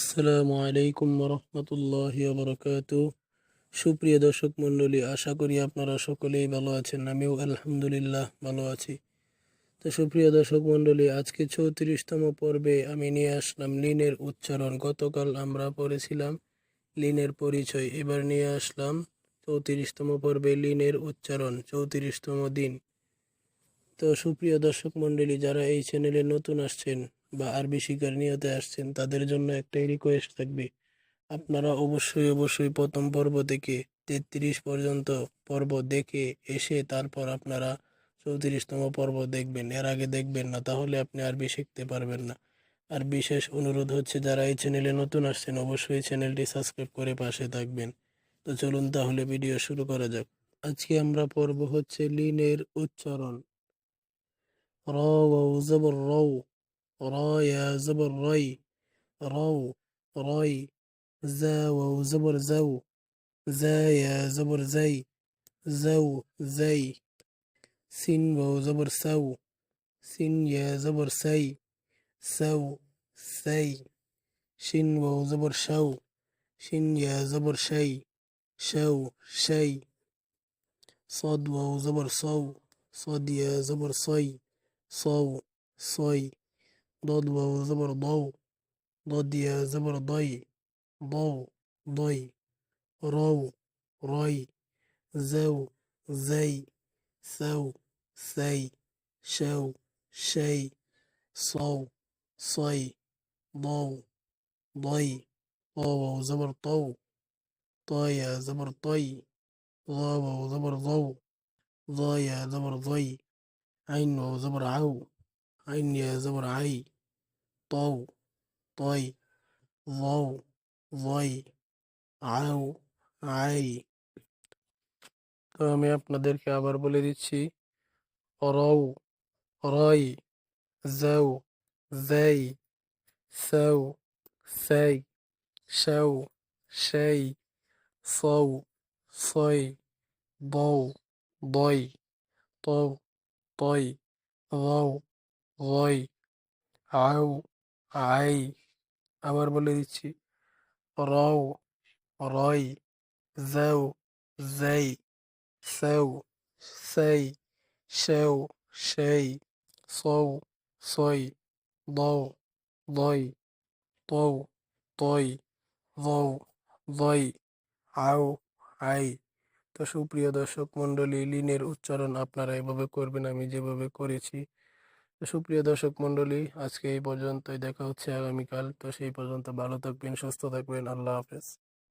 আসসালামু আলাইকুম রহমতুল্লাহ বরকাত সুপ্রিয় দর্শক মণ্ডলী, আশা করি আপনারা সকলেই ভালো আছেন, আমিও আলহামদুলিল্লাহ ভালো আছি। তো সুপ্রিয় দর্শক মণ্ডলী, আজকে চৌত্রিশতম পর্বে আমি নিয়ে আসলাম লিনের উচ্চারণ। গতকাল আমরা পড়েছিলাম লিনের পরিচয়, এবার নিয়ে আসলাম চৌত্রিশতম পর্বে লিনের উচ্চারণ, চৌত্রিশতম দিন। তো সুপ্রিয় দর্শক মণ্ডলী, যারা এই চ্যানেলে নতুন আসছেন বা আরবি শিকার নিয়তে আসছেন, তাদের জন্য একটাই রিকোয়েস্ট থাকবে। আপনারা অবশ্যই অবশ্যই প্রথম পর্ব থেকে তেত্রিশ পর্যন্ত পর্ব দেখে এসে তারপর আপনারা চৌত্রিশতম পর্ব দেখবেন। এর আগে দেখবেন না, তাহলে আপনি আরবি শিখতে পারবেন না। আর বিশেষ অনুরোধ হচ্ছে, যারা এই চ্যানেলে নতুন আসছেন, অবশ্যই চ্যানেলটি সাবস্ক্রাইব করে পাশে থাকবেন। তো চলুন তাহলে ভিডিও শুরু করা যাক। আজকে আমরা পর্ব হচ্ছে লিনের উচ্চারণ। র জবর রৌ را يا زبر ري رو ري زا واو زبر زو زا يا زبر زي زو زي سين واو زبر سو سين يا زبر سي سو سي شين واو زبر شو شين يا زبر شي شو شي صاد واو زبر صو صاد يا زبر صي صو صي ضاد واو زبر ضاو ضاد يا زبر ضاي ضاو ضاي راو راي زاو زي ثاو ساي شاو شاي صاو صاي ضاو ضاي طاو وزبر طو طايا زبر طي ضاوة وزبر ضو ضايا زبر ضي عين وزبر عو. আইন নিয়ে যেমন আই তৌ তৈ লৌ লই আউ আই তো আমি আপনাদেরকে আবার বলে দিচ্ছি রৌ রই জৌ জৈ সৌ সেই সৌ সেই সৌ সৈ বৌ বই তৌ তৈ রৌ রই আউ, আই, আবার বলে দিচ্ছি। রৌ রই, জৌ, জেই সেও সেই সেও সেই, সৌ, সই, দৌ, দই, তৌ তই দৌ দই আও আই। তো সুপ্রিয় দর্শক মণ্ডলী, লিনের উচ্চারণ আপনারা এভাবে করবেন, আমি যেভাবে করেছি। তো সুপ্রিয় দর্শক মণ্ডলী, আজকে এই পর্যন্তই। দেখা হচ্ছে আগামীকাল। তো সেই পর্যন্ত ভালো থাকবেন, সুস্থ থাকবেন। আল্লাহ হাফেজ।